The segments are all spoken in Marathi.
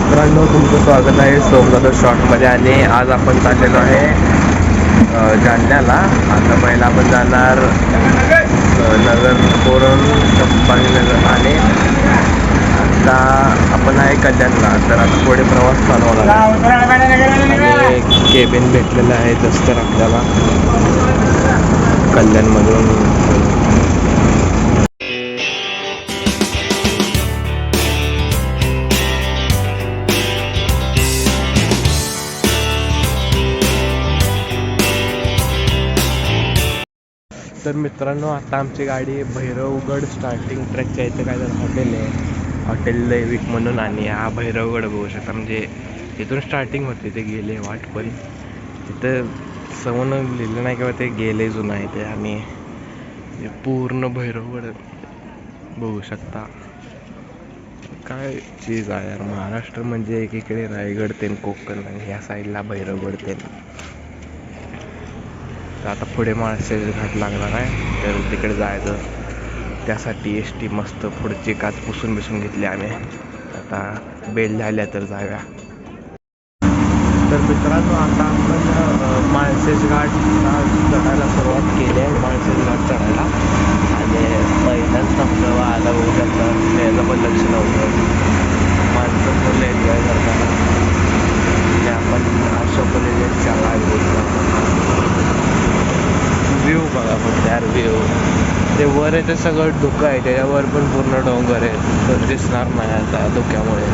मित्रांनो तुमचं स्वागत आहे सोमनाथ शॉर्टमध्ये आणि आज आपण चाललेलो आहे जालन्याला. आता पहिला आपण जाणार अ, नगर कोरण नगर आणि आता आपण आहे कल्याणला. तर आता पुढे प्रवास चालवला आणि केबिन भेटलेलं आहे दस्तर आपल्याला कल्याणमधून. तर मित्रांनो आता आमची गाडी भैरवगड स्टार्टिंग ट्रॅकच्या इथं काय तर हॉटेल आहे. हॉटेल दैविक म्हणून आणि हा भैरवगड बघू शकता. म्हणजे इथून स्टार्टिंग होते ते गेले वाट पण. तिथं समोर लिहिलं नाही किंवा ते गेले जुनं आहे ते. आणि पूर्ण भैरवगड बघू शकता. काय चीज आहे यार. महाराष्ट्र म्हणजे एकीकडे रायगड तेन कोकण आणि ह्या साईडला भैरवगड तेन. तर आता पुढे माळशेज घाट लागणार आहे. तर तिकडे जायचं. त्यासाठी एस टी मस्त पुढची काच पुसून बिसून घेतली आम्ही. आता बेल झाल्या तर जाव्या तर मित्रांनो आता आपण अ, माळशेज घाट चढायला सुरुवात केली आहे. माळशेज घाट चढायला. आणि पहिल्यांदा धबधबा आला बघू शकता. त्याचं पण लक्ष नव्हतं. माणसं फुल एन्जॉय करताना आणि आपण अशोक चाला व्ह्यू बघा फक्त यार व्ह्यू ते वर आहे ते सगळं धुकं आहे त्याच्यावर पण पूर्ण डोंगर आहे. तर दिसणार नाही आता धुक्यामुळे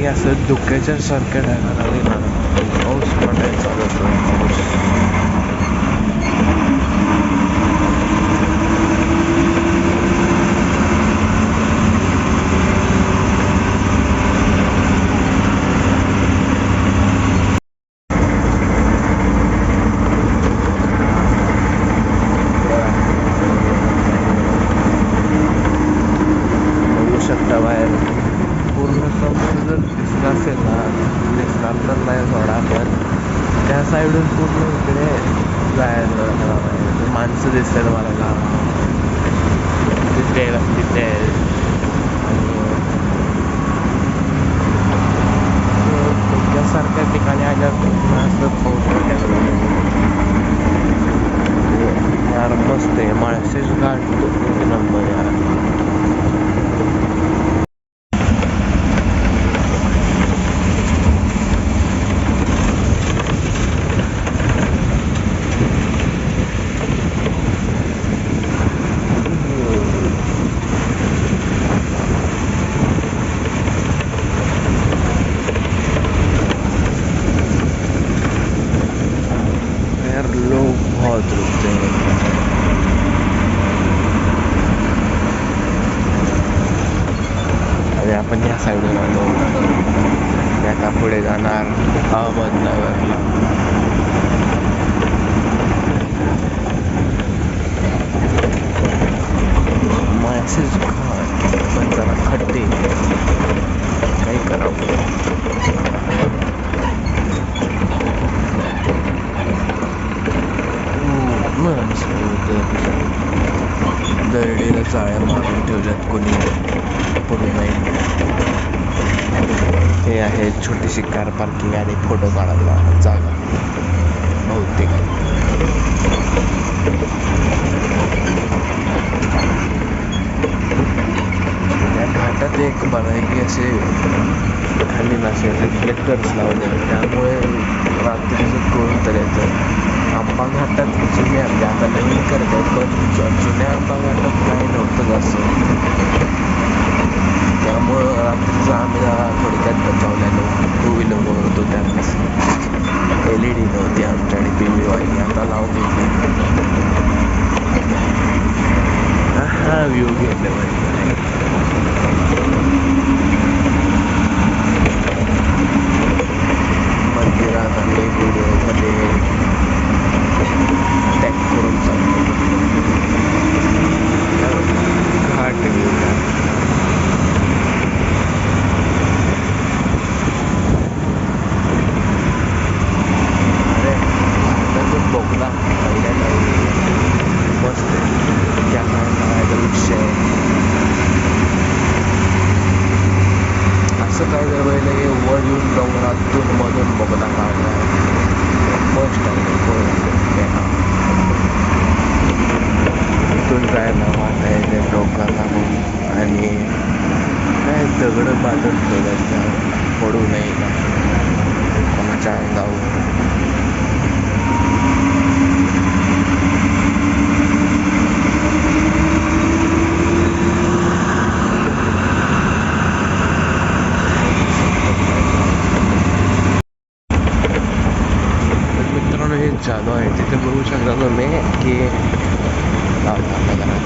एक असं धुक्याच्या सारख्या ढगाला ना पाऊस पडायला मिसेस खान पण जरा खड्डे काय करावं माणसं दरडीला जाळ्या मारून ठेवल्यात कोणी. पडू नाही. हे आहे छोटीशी कार पार्किंग आणि फोटो काढायला जागा. असे खाली नसे रिफ्लेक्टर्स लावले. त्यामुळे रात्रीचं कळून तर येतं आंबा घाटात जुन्या आता नवीन करत आहेत पण जुन्या आंबा घाटात काही नव्हतं असं त्यामुळं रात्रीचं आम्ही जरा थोडक्यात बचावलेलो टू व्हीलरवर होतो त्यावेळेस एल ई डी नव्हती आमच्याकडे पी व्ही वाली आता लावून घेतली. हा व्ह्यू घेतला पाहिजे मंदिरात आणि व्हिडिओमध्ये टॅग करून चालतो घाट गेला अरे घाटाचं बोगदा पहिल्यांदा मस्त कॅमेरा लावायचा विषय असं काय जर पहिलं हे वर येऊन डोंगरातून मधून बोगदा काढला मस्त इथून जायला वाटायचं डोंगराला आणि काय दगडं बांधून ठेवल्यात त्या पडू नये का कोणाच्या अंगावर तर मित्रांनो हे चालू आहे तिथे बघू शकता तुम्ही की लाव थांबा जरा.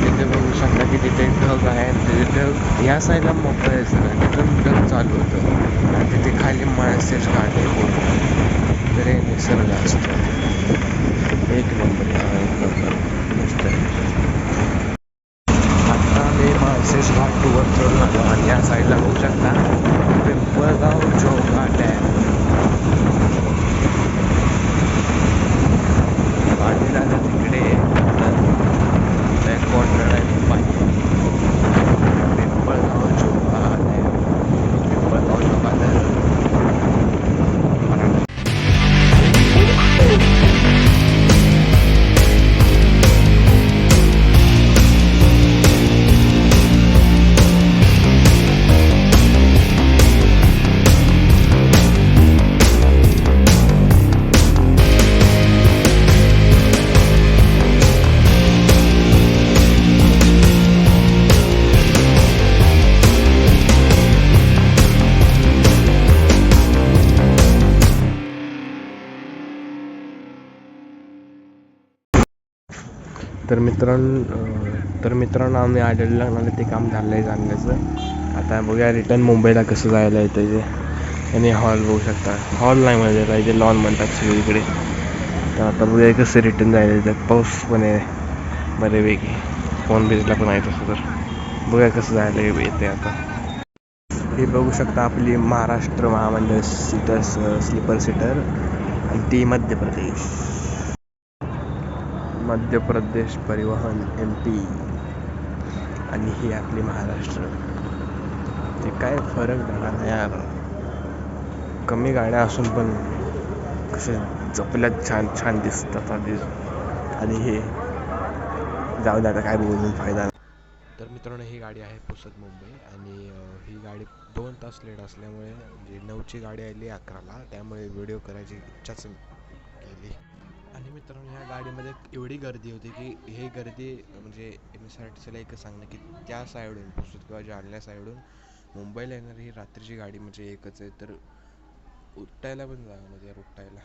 तिथे बघू शकता की तिथे ढग आहे आणि या साईडला मोकळं आहे सगळं. तिथून ढग चालू होतं. आणि तिथे खाली माळसेच काढले आहे तर हे निसर्ग असतो. एक नंबर. हा, एक नंबर. मस्त तर मित्रांनो तर मित्रांनो आम्ही आलेलं लग्नाला ते काम झालं आहे चांगल्याचं आता बघूया रिटर्न मुंबईला कसं जायला येतं ते. आणि हॉल बघू शकता. हॉल नाही म्हणजे पाहिजे लॉन म्हणतात सगळीकडे. तर आता बघूया कसं रिटर्न जायला येतात पाऊस पण आहे बऱ्यापैकी. फोन भिजला पण आहे तसं तर. बघूया कसं जायला येते आता. हे बघू शकता आपली महाराष्ट्र महामंडळ सीटर्स स्लीपर सीटर आणि ती मध्य प्रदेश. मध्य प्रदेश परिवहन एम पी आणि ही आपली महाराष्ट्र. ते काय फरक झाला ना यार. कमी गाड्या असून पण कसे जपल्यात छान छान दिसतात आधी आणि हे जाऊ द्या आता काय बोलून फायदा तर मित्रांनो ही गाडी आहे पुसद मुंबई. आणि ही गाडी दोन तास लेट असल्यामुळे म्हणजे नऊची गाडी आली अकराला. त्यामुळे व्हिडिओ करायची इच्छाच आणि मित्रांनो ह्या गाडीमध्ये एवढी गर्दी होती की हे गर्दी म्हणजे एम एस आर टी सीला एकच सांगणं की त्या साईडून पुसत किंवा जालन्या साईडून मुंबईला येणारी ही रात्रीची गाडी म्हणजे एकच आहे. तर उठायला पण जागा म्हणजे यार उठायला.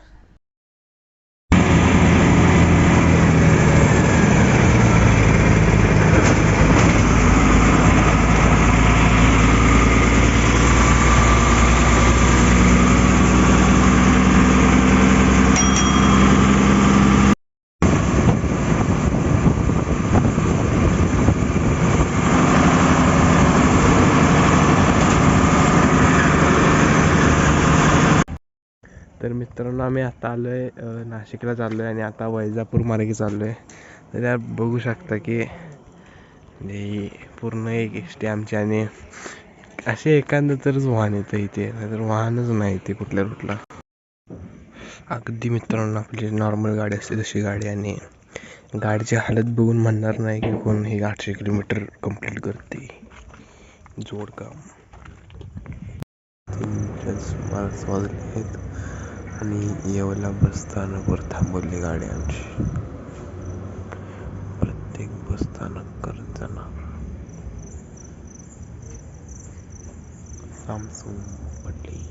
तर मित्रांनो आम्ही आता आलो आहे नाशिकला चाललो आहे आणि आता वैजापूर मार्गे चाललो आहे तर त्यात बघू शकता की म्हणजे पूर्ण एक एस टी आमची आणि असे एखादं तरच वाहन येतं इथे. नाहीतर वाहनच नाही इथे कुठल्या रूटला अगदी मित्रांनो आपली नॉर्मल गाडी असते तशी गाडी आणि गाडीची हालत बघून म्हणणार नाही की कोण हे आठशे किलोमीटर कंप्लीट करते. जोडकाम तीनच्या वाजले आहेत. आणि येवला बस स्थानकवर थांबवली गाडी आमची प्रत्येक बस स्थानक करत जाणार. सामसूम पडली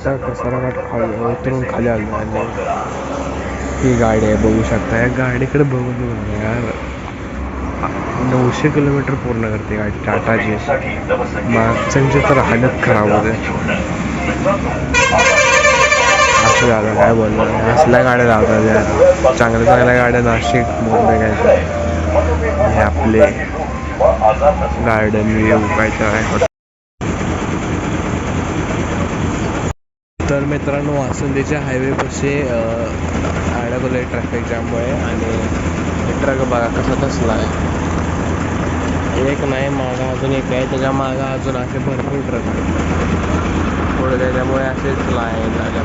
मित्रांनो कसारा घाट खाली उतरून खाली आलो आणि ही। गाडी आहे बघू शकता या गाडीकडे बघून यार। नऊशे किलोमीटर पूर्ण करते गाडी टाटाची मागच्यांची तर हालत खराब होते असं झालं काय बोललो असल्या गाड्या लावतात यार। चांगल्या चांगल्या गाड्या नाशिक मुंबई घ्यायच्या हे। आपले गार्डन व्ह्यू काय काय आहे तर मित्रांनो वासुंदीच्या हायवेपाशी अडकलं आहे ट्रॅफिक जॅममुळे आणि ट्रक बघा कसा कसला आहे एक नाही मागं अजून एक आहे. त्याच्या मागं अजून असे भरपूर ट्रक आहेत. पुढे त्याच्यामुळे असेच लाईन झाल्या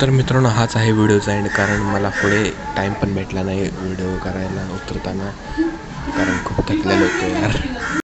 तर मित्रांनो हाच आहे व्हिडिओचा एंड कारण मला पुढे टाईम पण भेटला नाही व्हिडिओ करायला उतरताना. कारण खूप थकलेलो होतो यार.